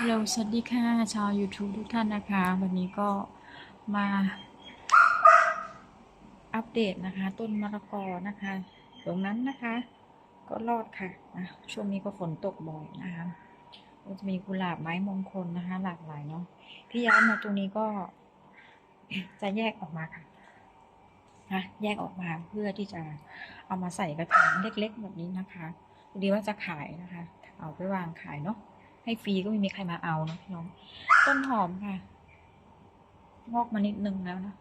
ฮัลโหลสวัสดีค่ะ ชาว YouTube ทุกท่านนะคะ วันนี้ก็มาอัปเดตนะคะ ต้นมะละกอนะคะ ตรงนั้นนะคะ ก็รอดค่ะะช่วงนี้ก็ฝนตกบ่อยนะคะก็จะมีกุหลาบไม้มงคลนะคะ หลากหลายเนาะที่ย้ายมาตรงนี้ก็จะแยกออกมาค่ะนะแยกออกมาเพื่อที่จะเอามาใส่กระถางเล็กๆแบบนี้นะคะดีว่าจะขายนะคะ เอาไปวางขายเนาะ ให้ฟรีก็ไม่มีใครมาเอาเนอะพี่น้อง ต้นหอมค่ะ งอกมานิดนึงแล้วนะ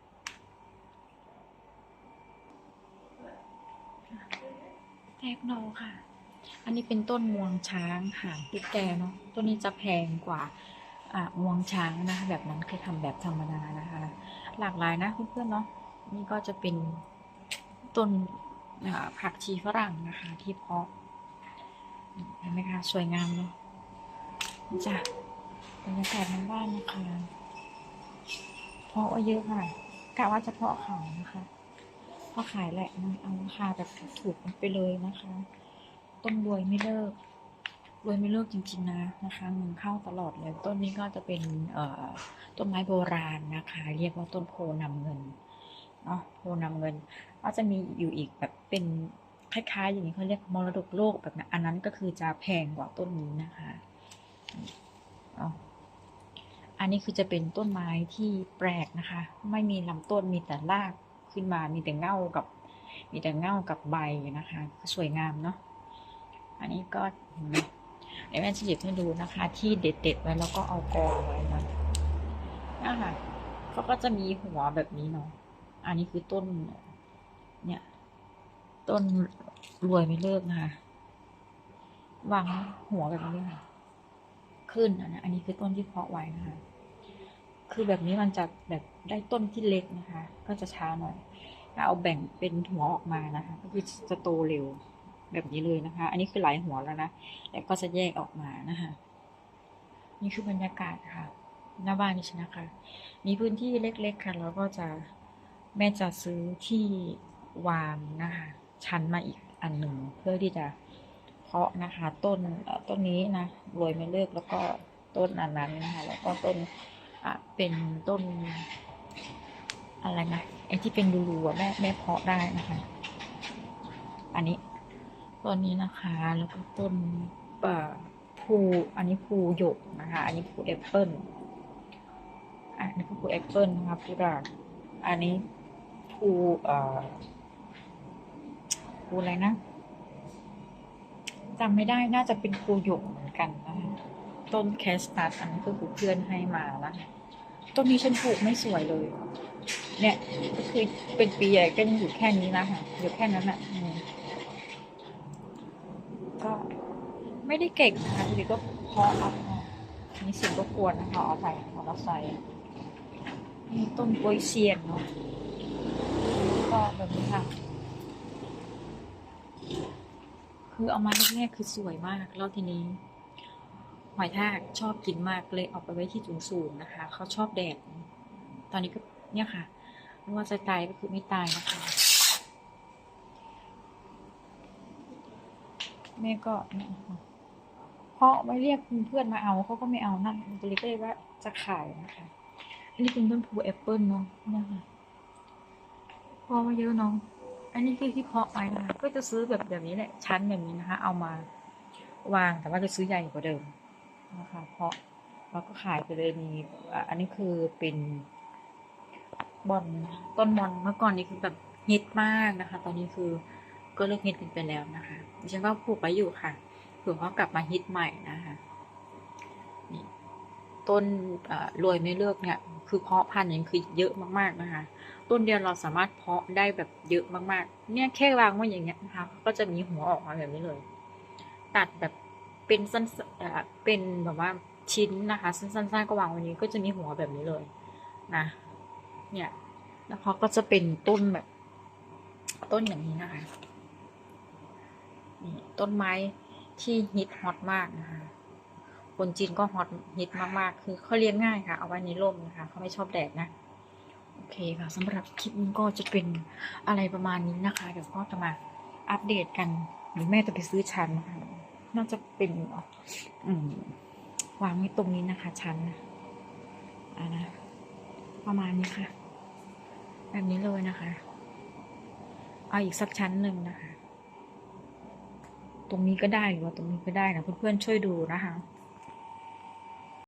แตกหนอค่ะ อันนี้เป็นต้นงวงช้างค่ะตุ๊กแกเนาะ ต้นนี้จะแพงกว่าอ่างวงช้างนะคะ แบบนั้นคือทำแบบธรรมดานะคะ หลากหลายนะเพื่อนๆเนาะ นี่ก็จะเป็นต้นผักชีฝรั่งนะคะ ที่เพาะเห็นไหมคะ สวยงามเนาะ จ้ะบรรยากาศในบ้านนะคะเพราะว่าเยอะค่ะกะว่าจะเพาะขายนะคะเพาะขายแหละนะเอาราคาแบบถูกๆไปเลยนะคะต้นรวยไม่เลิกรวยไม่เลิกจริงๆนะนะคะเงินเข้าตลอดเลยต้นนี้ก็จะเป็นเอ่อต้นไม้โบราณนะคะ เรียกว่าต้นโพนำเงินเนาะโพนำเงิน ก็จะมีอยู่อีกแบบเป็นคล้ายๆ อย่างนี้เขาเรียกมรดกโลกแบบนั้นอันนั้นก็คือจะแพงกว่าต้นนี้นะคะ เอาอันนี้คือจะเป็นต้นไม้ที่แปลกนะคะ ไม่มีลำต้นมีแต่รากขึ้นมา มีแต่เง่ากับ มีแต่เง่ากับใบนะคะ สวยงามเนาะ อันนี้ก็เห็นไหมเดี๋ยวแม่จะหยิบให้ดูนะคะ ที่เด็ดๆไว้แล้วก็เอากองไว้นะนะคะเขาก็จะมีหัวแบบนี้เนาะ อันนี้คือต้น เนี่ย ต้นรวยไม่เลิกนะคะวางหัวแบบนี้ค่ะ ขึ้นนะอันนี้คือต้นที่เพาะไว้นะคะ คือแบบนี้มันจะแบบได้ต้นที่เล็กนะคะ ก็จะช้าหน่อยเอาแบ่งเป็นหัวออกมานะคะ ก็คือจะโตเร็วแบบนี้เลยนะคะ อันนี้คือหลายหัวแล้วนะแล้วก็จะแยกออกมานะคะ นี่คือบรรยากาศค่ะ หน้าบ้านนี่ใช่นะคะ มีพื้นที่เล็กๆค่ะ แล้วก็จะแม่จะซื้อที่วางนะคะ ชั้นมาอีกอันหนึ่งเพื่อที่จะ เพาะนะคะ ต้นต้นนี้นะโรยไม่เลิกแล้วก็ต้นอันนั้นนะคะแล้วก็ต้นเป็นต้น อะไรนะไอ้ที่เป็นรูๆอะแม่แม่เพาะได้นะคะ อันนี้ต้นนี้นะคะ แล้วก็ต้นเอ่อภูอันนี้ภูหยกนะคะ อันนี้ภูแอปเปิลอันนี้ก็ภูแอปเปิลนะคะภูด่างอันนี้ภูเอ่อภูอะไรนะ จำไม่ได้น่าจะเป็นครูหยกเหมือนกันนะคะต้นแคสตัสอันนี้ก็คือเพื่อนให้มานะต้นนี้ฉันปลูกไม่สวยเลย เนี่ยก็คือเป็นปีใหญ่ก็ยังอยู่แค่นี้นะคะอยู่แค่นั้นแหละอืมก็ไม่ได้เก่งนะคะทีนี้ก็เพออานะมีเสียงรบกวนนะคะเอาใส่มอเอร์ไซค์นี่ต้นโปยเซียนเนาะก็แบบนี้ค่ะ คือเอามาแรกๆคือสวยมากแล้วทีนี้หอยทากชอบกินมากเลยเอาไปไว้ที่สูงๆนะคะ เขาชอบแดด ตอนนี้ก็เนี่ยค่ะไม่ว่าจะตายก็คือไม่ตายนะคะ แม่ก็เนี่ยเพราะไม่เรียกเพื่อนมาเอาเขาก็ไม่เอานั่นตัวเล็กก็เลยว่าจะขายนะคะ อันนี้เป็นต้นพูแอปเปิลเนาะเนี่ยค่ะพอมาเยอะเนาะ อันนี้คือที่เพาะไว้นะคะก็จะซื้อแบบแบบนี้แหละชั้นแบบนี้นะคะ เอามาวางแต่ว่าจะซื้อใหญ่กว่าเดิมนะคะเพาะแล้วก็ขายไปเลยมีอะอันนี้คือเป็นบอนต้นบอนเมื่อก่อนนี้คือแบบฮิตมากนะคะ ตอนนี้คือก็เลิกฮิตกันไปแล้วนะคะดิฉันก็ปลูกไว้อยู่ค่ะเผื่อเขากลับมาฮิตใหม่นะคะ ต้นรวยไม่เลิกเนี่ย คือเพาะพันธุ์อย่างคือเยอะมากๆนะคะ ต้นเดียวเราสามารถเพาะได้แบบเยอะมากๆ เนี่ยแค่วางไว้อย่างเงี้ยนะคะ ก็จะมีหัวออกมาแบบนี้เลย ตัดแบบเป็นสั้นเอ่อเป็นแบบว่าชิ้นนะคะ สั้นๆก็วางไว้นี้ก็จะมีหัวแบบนี้เลยนะ เนี่ยแล้วเขาก็จะเป็นต้นแบบ ต้นอย่างนี้นะคะนี่ต้นไม้ที่ฮิตฮอตมากนะคะ คนจีนก็ฮอตฮิตมากๆ คือเขาเลี้ยงง่ายค่ะ เอาไว้ในร่มนะคะเขาไม่ชอบแดดนะโอเคค่ะสำหรับคลิปนี้ก็จะเป็นอะไรประมาณนี้นะคะ เดี๋ยวก็จะมาอัปเดตกันหรือแม่จะไปซื้อชั้นนะคะน่าจะเป็นอืมวางไว้ตรงนี้นะคะชั้นนะอ่านะประมาณนี้ค่ะ แบบนี้เลยนะคะ เอาอีกสักชั้นหนึ่งนะคะ ตรงนี้ก็ได้หรือว่าตรงนี้ก็ได้นะเพื่อนๆช่วยดูนะคะ